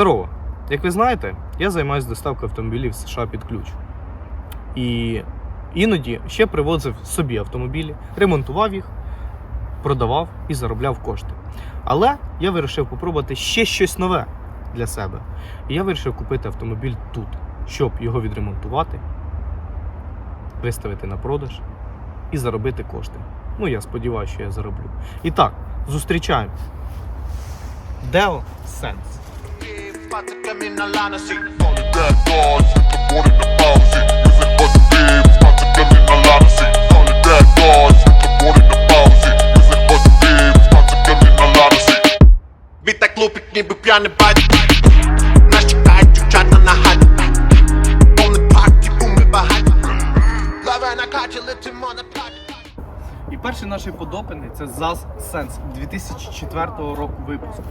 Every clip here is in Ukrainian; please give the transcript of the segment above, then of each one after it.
Здорово! Як ви знаєте, я займаюся доставкою автомобілів з США під ключ. І іноді ще привозив собі автомобілі, ремонтував їх, продавав і заробляв кошти. Але я вирішив попробувати ще щось нове для себе. І я вирішив купити автомобіль тут, щоб його відремонтувати, виставити на продаж і заробити кошти. Ну, я сподіваюся, що я зароблю. І так, зустрічаємо. Deo Sense. About to come in a line of seat. All the bad dogs the board the. І перший наш подопений це ZAZ Sense 2004 року випуску.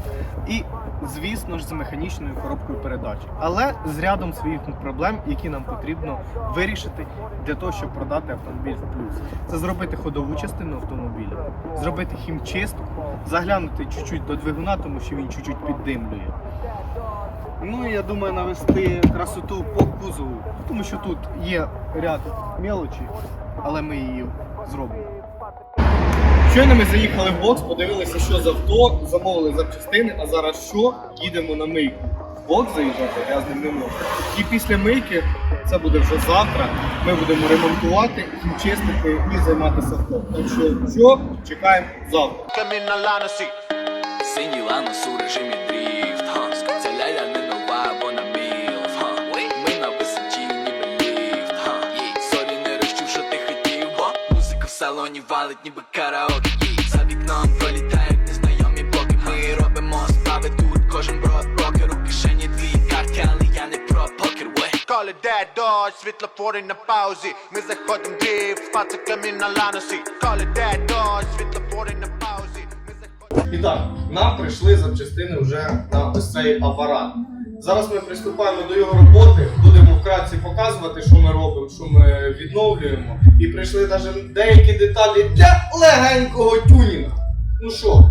І, звісно ж, з механічною коробкою передач. Але з рядом своїх проблем, які нам потрібно вирішити для того, щоб продати автомобіль в плюс. Це зробити ходову частину автомобіля, зробити хімчистку, заглянути чуть-чуть до двигуна, тому що він чуть-чуть піддимлює. Ну я думаю навести красоту по кузову, тому що тут є ряд мелочі, але ми її зробимо. Щойно ми заїхали в бокс, подивилися, що з авто, замовили запчастини, а зараз що? Їдемо на мийку. Бокс заїжджати ним не можу. І після мийки, це буде вже завтра, ми будемо ремонтувати, чистити і займатися авто. Так що, що? Чекаємо завтра. Камінна ланосі. Синій ланос у режимі валить, ніби караоке За вікном пролітають незнайомі блоки Ми робимо справи тут, кожен брод брокер У кишені твій карті, але я не про покер, wey Call it that dodge, світлофори на паузі. Ми заходим в дріфт, спати камін на ланосі. Call it that dodge, світлофори на паузі. І так, нам прийшли запчастини вже на ось цей апарат. Зараз ми приступаємо до його роботи, будемо вкратці показувати, що ми робимо, що ми відновлюємо. І прийшли навіть деякі деталі для легенького тюнінга. Ну що,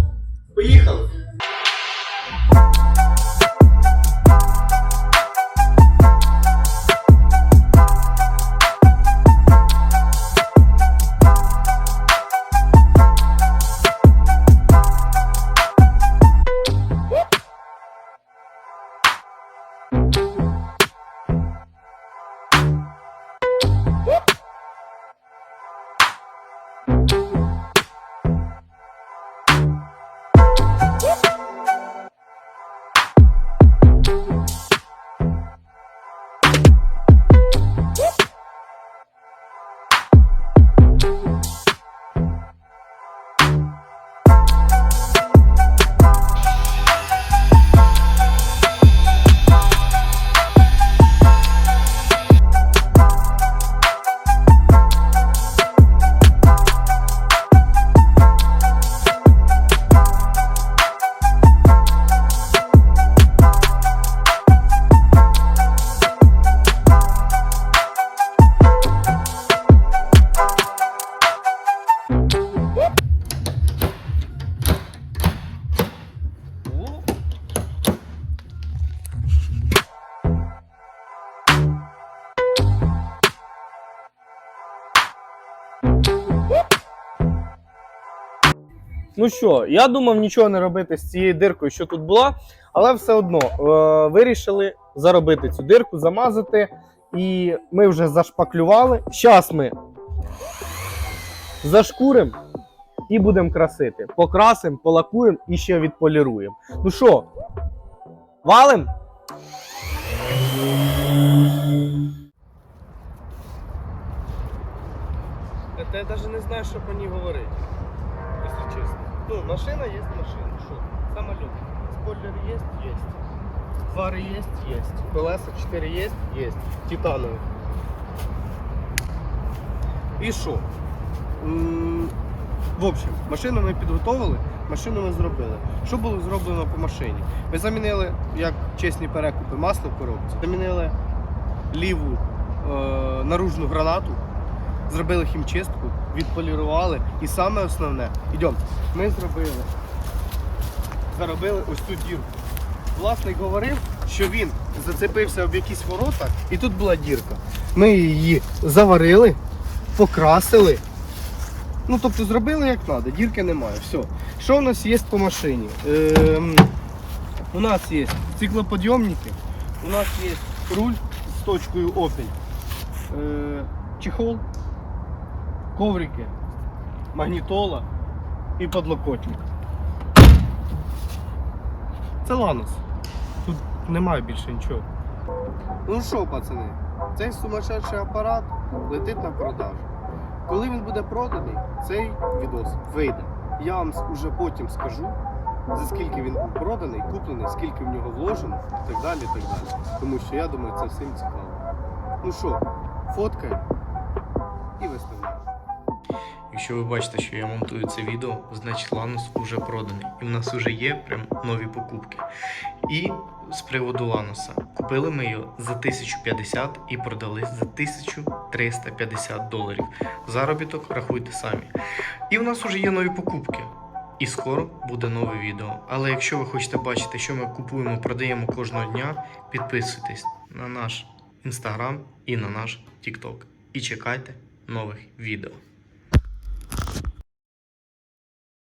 Ну що, я думав нічого не робити з цією диркою, що тут була, але все одно е, вирішили заробити цю дирку, замазати. І ми вже зашпаклювали. Зараз ми зашкуримо і будемо красити. Покрасимо, полакуємо і ще відполіруємо. Ну що, валим? Я навіть не знаю, що по ній говорити. Ну, машина есть машина. Что? Самолет. Спойлер есть? Есть. Фары есть? Есть. Колеса 4 есть? Есть. Титановые. І що? В общем, машину ми підготовили, машину ми зробили. Що було зроблено по машині? Ми замінили, як чесні перекупи, масло в коробці, замінили ліву е, наружну гранату, зробили хімчистку, відполірували. І саме основне, ідемо, ми зробили, заробили ось ту дірку. Власник говорив, що він зацепився об якісь ворота, і тут була дірка. Ми її заварили, покрасили. Ну, тобто зробили як треба, дірки немає. Все. Що у нас є по машині? Ем, у нас є циклоподйомники, у нас є руль з точкою Opel, е, чехол, коврики, магнітола і подлокотник. Це Ланос. Тут немає більше нічого. Ну що, пацани, цей сумасшедший апарат летить на продажу. Коли він буде проданий, цей відос вийде. Я вам уже потім скажу, за скільки він був проданий, куплений, скільки в нього вложено, і так далі, так далі. Тому що я думаю, це всім цікаво. Ну що, фоткаємо і виставляємо. Якщо ви бачите, що я монтую це відео, значить Ланус уже проданий. І в нас вже є прям нові покупки. І з приводу Лануса. Купили ми його за 1050 і продали за 1350 доларів. Заробіток рахуйте самі. І в нас вже є нові покупки. І скоро буде нове відео. Але якщо ви хочете бачити, що ми купуємо, продаємо кожного дня, підписуйтесь на наш інстаграм і на наш TikTok. І чекайте нових відео.